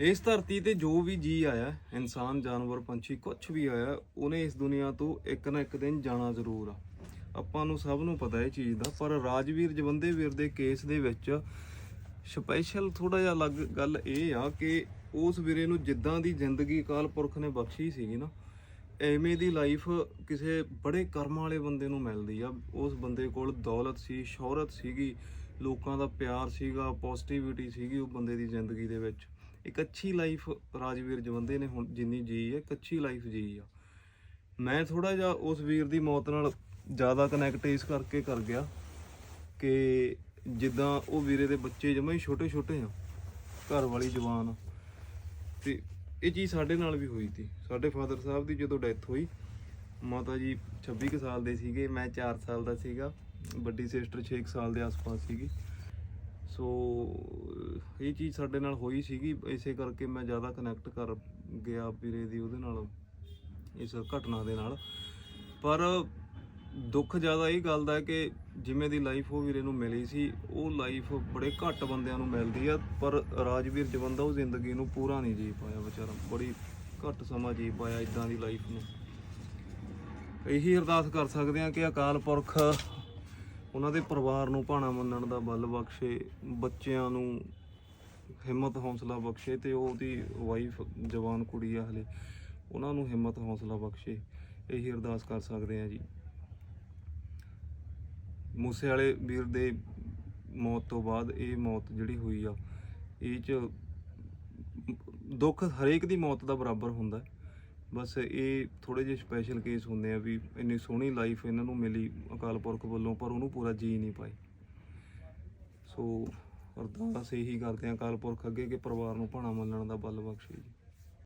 ਇਸ ਧਰਤੀ ਤੇ ਜੋ ਵੀ ਜੀ ਆਇਆ, ਇਨਸਾਨ, ਜਾਨਵਰ, ਪੰਛੀ ਕੁਝ ਵੀ ਆਇਆ, ਉਹਨੇ ਇਸ ਦੁਨੀਆ ਤੋਂ ਇੱਕ ਨਾ ਇੱਕ ਦਿਨ ਜਾਣਾ ਜ਼ਰੂਰ ਆ। ਆਪਾਂ ਨੂੰ ਸਭ ਨੂੰ ਪਤਾ ਇਹ ਚੀਜ਼ ਦਾ, ਪਰ ਰਾਜਵੀਰ ਜਵੰਦੇ ਵੀਰ ਦੇ ਕੇਸ ਦੇ ਵਿੱਚ ਸਪੈਸ਼ਲ ਥੋੜਾ ਜਿਹਾ ਅਲੱਗ ਗੱਲ ਇਹ ਆ ਕਿ ਉਸ ਵੀਰੇ ਨੂੰ ਜਿੱਦਾਂ ਦੀ ਜ਼ਿੰਦਗੀ ਅਕਾਲ ਪੁਰਖ ਨੇ ਬਖਸ਼ੀ ਸੀਗੀ ਨਾ, ਐਵੇਂ ਦੀ ਲਾਈਫ ਕਿਸੇ ਬੜੇ ਕਰਮਾਂ ਵਾਲੇ ਬੰਦੇ ਨੂੰ ਮਿਲਦੀ ਆ। ਉਸ ਬੰਦੇ ਕੋਲ ਦੌਲਤ ਸੀ, ਸ਼ੋਹਰਤ ਸੀਗੀ, ਲੋਕਾਂ ਦਾ ਪਿਆਰ ਸੀਗਾ ਪੋਜ਼ਿਟਿਵਿਟੀ ਸੀਗੀ ਉਹ ਬੰਦੇ ਦੀ ਜ਼ਿੰਦਗੀ ਦੇ ਵਿੱਚ। ਇੱਕ ਅੱਛੀ ਲਾਈਫ ਰਾਜਵੀਰ ਜਵੰਦੇ ਨੇ ਹੁਣ ਜਿੰਨੀ ਜੀ ਹੈ, ਇੱਕ ਅੱਛੀ ਲਾਈਫ ਜੀ ਆ। ਮੈਂ ਥੋੜਾ ਜਿਹਾ ਉਸ ਵੀਰ ਦੀ ਮੌਤ ਨਾਲ ਜ਼ਿਆਦਾ ਕਨੈਕਟ ਇਸ ਕਰਕੇ ਕਰ ਗਿਆ ਕਿ ਜਿੱਦਾਂ ਉਹ ਵੀਰੇ ਦੇ ਬੱਚੇ ਜਮਾਂ ਹੀ ਛੋਟੇ ਛੋਟੇ ਆ, ਘਰ ਵਾਲੀ ਜਵਾਨ। ਆ ਤੇ ਇਹ ਚੀਜ਼ ਸਾਡੇ ਨਾਲ ਵੀ ਹੋਈ ਸੀ। ਸਾਡੇ ਫਾਦਰ ਸਾਹਿਬ ਦੀ ਜਦੋਂ ਡੈਥ ਹੋਈ, ਮਾਤਾ ਜੀ 26 ਕੁ ਸਾਲ ਦੇ ਸੀਗੇ, ਮੈਂ 4 ਸਾਲ ਦਾ ਸੀਗਾ, ਵੱਡੀ ਸਿਸਟਰ 6 ਕੁ ਸਾਲ ਦੇ ਆਸ-ਪਾਸ ਸੀਗੀ। ਸੋ ਇਹ ਚੀਜ਼ ਸਾਡੇ ਨਾਲ ਹੋਈ ਸੀਗੀ, ਇਸੇ ਕਰਕੇ ਮੈਂ ਜ਼ਿਆਦਾ ਕਨੈਕਟ ਕਰ ਗਿਆ ਵੀਰੇ ਦੀ ਉਹਦੇ ਨਾਲ, ਇਸ ਘਟਨਾ ਦੇ ਨਾਲ। ਪਰ ਦੁੱਖ ਜ਼ਿਆਦਾ ਇਹ ਗੱਲ ਦਾ ਕਿ ਜਿਵੇਂ ਦੀ ਲਾਈਫ ਉਹ ਵੀਰੇ ਨੂੰ ਮਿਲੀ ਸੀ, ਉਹ ਲਾਈਫ ਬੜੇ ਘੱਟ ਬੰਦਿਆਂ ਨੂੰ ਮਿਲਦੀ ਆ, ਪਰ ਰਾਜਵੀਰ ਜਵੰਦਾ ਉਹ ਜ਼ਿੰਦਗੀ ਨੂੰ ਪੂਰਾ ਨਹੀਂ ਜੀ ਪਾਇਆ ਵਿਚਾਰਾ, ਬੜੀ ਘੱਟ ਸਮਾਂ ਜੀ ਪਾਇਆ ਇਦਾਂ ਦੀ ਲਾਈਫ ਨੂੰ। ਇਹੀ ਅਰਦਾਸ ਕਰ ਸਕਦੇ ਆ ਕਿ ਅਕਾਲ ਪੁਰਖ ਉਹਨਾਂ ਦੇ ਪਰਿਵਾਰ ਨੂੰ ਭਾਣਾ ਮੰਨਣ ਦਾ ਬਲ ਬਖਸ਼ੇ, ਬੱਚਿਆਂ ਨੂੰ ਹਿੰਮਤ ਹੌਸਲਾ ਬਖਸ਼ੇ ਤੇ ਉਹਦੀ ਵਾਈਫ ਜਵਾਨ ਕੁੜੀ ਆ ਹਲੇ, ਉਹਨਾਂ ਨੂੰ ਹਿੰਮਤ ਹੌਸਲਾ ਬਖਸ਼ੇ। ਇਹੀ ਅਰਦਾਸ ਕਰ ਸਕਦੇ ਆ ਜੀ। ਮੂਸੇ ਵਾਲੇ ਵੀਰ ਦੇ ਮੌਤ ਤੋਂ ਬਾਅਦ ਇਹ ਮੌਤ ਜਿਹੜੀ ਹੋਈ ਆ, ਇਹ ਚ ਦੁੱਖ ਹਰੇਕ ਦੀ ਮੌਤ ਦਾ ਬਰਾਬਰ ਹੁੰਦਾ। ਹੈ। ਬਸ ਇਹ ਥੋੜੇ ਜਿਹੇ ਸਪੈਸ਼ਲ ਕੇਸ ਹੁੰਦੇ ਆ ਵੀ ਇੰਨੀ ਸੋਹਣੀ ਲਾਈਫ ਇਹਨਾਂ ਨੂੰ ਮਿਲੀ ਅਕਾਲ ਪੁਰਖ ਵੱਲੋਂ, ਪਰ ਉਹਨੂੰ ਪੂਰਾ ਜੀ ਨਹੀਂ ਪਾਈ ਸੋ ਅਰਦਾਸ ਇਹੀ ਕਰਦੇ ਆ ਅਕਾਲ ਪੁਰਖ ਅੱਗੇ ਕਿ ਪਰਿਵਾਰ ਨੂੰ ਭਾਣਾ ਮੰਨਣ ਦਾ ਬਲ ਬਖਸ਼ੇ ਜੀ।